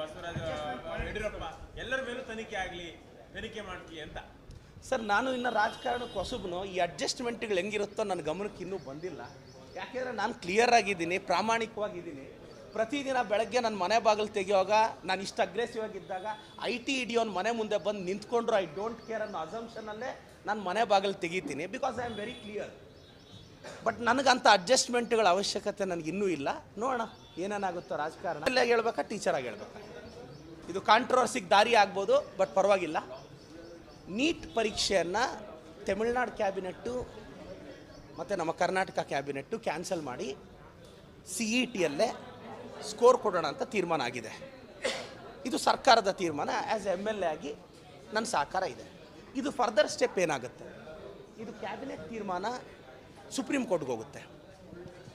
ಬಸವರಾಜ ಯಡಿಯೂರಪ್ಪ, ಎಲ್ಲರ ಮೇಲೂ ತನಿಖೆ ಆಗಲಿ, ತನಿಖೆ ಮಾಡ್ತೀವಿ ಅಂತ. ಸರ್, ನಾನು ಇನ್ನು ರಾಜಕಾರಣಕ್ಕೆ ಹೊಸಬ್ನು, ಈ ಅಡ್ಜಸ್ಟ್ಮೆಂಟ್ಗಳು ಹೆಂಗಿರುತ್ತೋ ನನ್ನ ಗಮನಕ್ಕೆ ಇನ್ನೂ ಬಂದಿಲ್ಲ. ಯಾಕೆಂದರೆ ನಾನು ಕ್ಲಿಯರ್ ಆಗಿದ್ದೀನಿ, ಪ್ರಾಮಾಣಿಕವಾಗಿದ್ದೀನಿ. ಪ್ರತಿದಿನ ಬೆಳಗ್ಗೆ ನನ್ನ ಮನೆ ಬಾಗಿಲು ತೆಗೆಯುವಾಗ, ನಾನು ಇಷ್ಟು ಅಗ್ರೆಸಿವ್ ಆಗಿದ್ದಾಗ ಐ ಟಿ ಇಡಿಯೋನ್ ಮನೆ ಮುಂದೆ ಬಂದು ನಿಂತ್ಕೊಂಡ್ರು ಐ ಡೋಂಟ್ ಕೇರ್ ಅನ್ನೋ ಅಸಂಪ್ಷನಲ್ಲೇ ನಾನು ಮನೆ ಬಾಗಿಲು ತೆಗಿತೀನಿ because I am very clear but ನನಗಂಥ ಅಡ್ಜಸ್ಟ್ಮೆಂಟ್ಗಳ ಅವಶ್ಯಕತೆ ನನಗಿನ್ನೂ ಇಲ್ಲ. ನೋಡೋಣ. ಏನೇನಾಗುತ್ತೋ ರಾಜಕಾರಣ. ಇಲ್ಲ ಹೇಳ್ಬೇಕಾ ಟೀಚರಾಗಿ ಹೇಳ್ಬೇಕಾ? ಇದು ಕಾಂಟ್ರವರ್ಸಿಗೆ ದಾರಿ ಆಗ್ಬೋದು ಬಟ್ ಪರವಾಗಿಲ್ಲ. ನೀಟ್ ಪರೀಕ್ಷೆಯನ್ನು ತಮಿಳ್ನಾಡು ಕ್ಯಾಬಿನೆಟ್ಟು ಮತ್ತು ನಮ್ಮ ಕರ್ನಾಟಕ ಕ್ಯಾಬಿನೆಟ್ಟು ಕ್ಯಾನ್ಸಲ್ ಮಾಡಿ ಸಿ ಇ ಟಿಯಲ್ಲೇ ಸ್ಕೋರ್ ಕೊಡೋಣ ಅಂತ ತೀರ್ಮಾನ ಆಗಿದೆ. ಇದು ಸರ್ಕಾರದ ತೀರ್ಮಾನ ಆ್ಯಸ್ ಎಂ ಎಲ್ ಎ ಆಗಿ ನನ್ನ ಸಹಕಾರ ಇದೆ. ಇದು ಫರ್ದರ್ ಸ್ಟೆಪ್ ಏನಾಗುತ್ತೆ? ಇದು ಕ್ಯಾಬಿನೆಟ್ ತೀರ್ಮಾನ ಸುಪ್ರೀಂ ಕೋರ್ಟ್ಗೆ ಹೋಗುತ್ತೆ.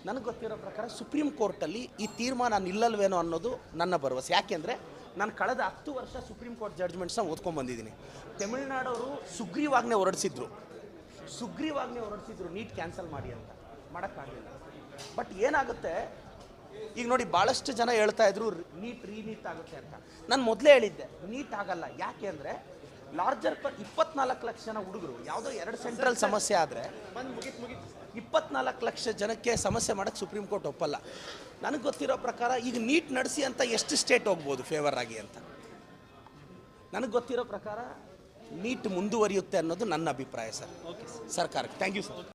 ನನಗೆ ಗೊತ್ತಿರೋ ಪ್ರಕಾರ ಸುಪ್ರೀಂ ಕೋರ್ಟಲ್ಲಿ ಈ ತೀರ್ಮಾನ ನಿಲ್ಲಲ್ವೇನೋ ಅನ್ನೋದು ನನ್ನ ಭರವಸೆ. ಯಾಕೆಂದರೆ ನಾನು ಕಳೆದ ಹತ್ತು ವರ್ಷ ಸುಪ್ರೀಂ ಕೋರ್ಟ್ ಜಡ್ಜ್ಮೆಂಟ್ಸ್ನ ಓದ್ಕೊಂಡು ಬಂದಿದ್ದೀನಿ. ತಮಿಳ್ನಾಡವರು ಸುಗ್ರೀವಾಜ್ಞೆ ಹೊರಡಿಸಿದ್ರು. ಸುಗ್ರೀವಾಜ್ಞೆ ಹೊರಡಿಸಿದ್ರು, ನೀಟ್ ಕ್ಯಾನ್ಸಲ್ ಮಾಡಿ ಅಂತ. ಮಾಡೋಕ್ಕಾಗಲಿಲ್ಲ. ಬಟ್ ಏನಾಗುತ್ತೆ? ಈಗ ನೋಡಿ ಭಾಳಷ್ಟು ಜನ ಹೇಳ್ತಾ ಇದ್ರು, ನೀಟ್ ರೀನೀಟ್ ಆಗುತ್ತೆ ಅಂತ. ನಾನು ಮೊದಲೇ ಹೇಳಿದ್ದೆ, ನೀಟ್ ಆಗಲ್ಲ. ಯಾಕೆ ಅಂದರೆ ಲಾರ್ಜರ್ ಇಪ್ಪತ್ನಾಲ್ಕು ಲಕ್ಷ ಜನ ಹುಡುಗರು. ಯಾವುದೋ ಎರಡು ಸೆಂಟ್ರಲ್ ಸಮಸ್ಯೆ ಆದರೆ ಇಪ್ಪತ್ನಾಲ್ಕು ಲಕ್ಷ ಜನಕ್ಕೆ ಸಮಸ್ಯೆ ಮಾಡೋಕ್ಕೆ ಸುಪ್ರೀಂ ಕೋರ್ಟ್ ಒಪ್ಪಲ್ಲ. ನನಗೆ ಗೊತ್ತಿರೋ ಪ್ರಕಾರ ಈಗ ನೀಟ್ ನಡೆಸಿ ಅಂತ ಎಷ್ಟು ಸ್ಟೇಟ್ ಹೋಗ್ಬೋದು ಫೇವರ್ ಆಗಿ ಅಂತ? ನನಗೆ ಗೊತ್ತಿರೋ ಪ್ರಕಾರ ನೀಟ್ ಮುಂದುವರಿಯುತ್ತೆ ಅನ್ನೋದು ನನ್ನ ಅಭಿಪ್ರಾಯ ಸರ್. ಸರ್ಕಾರಕ್ಕೆ. Thank you sir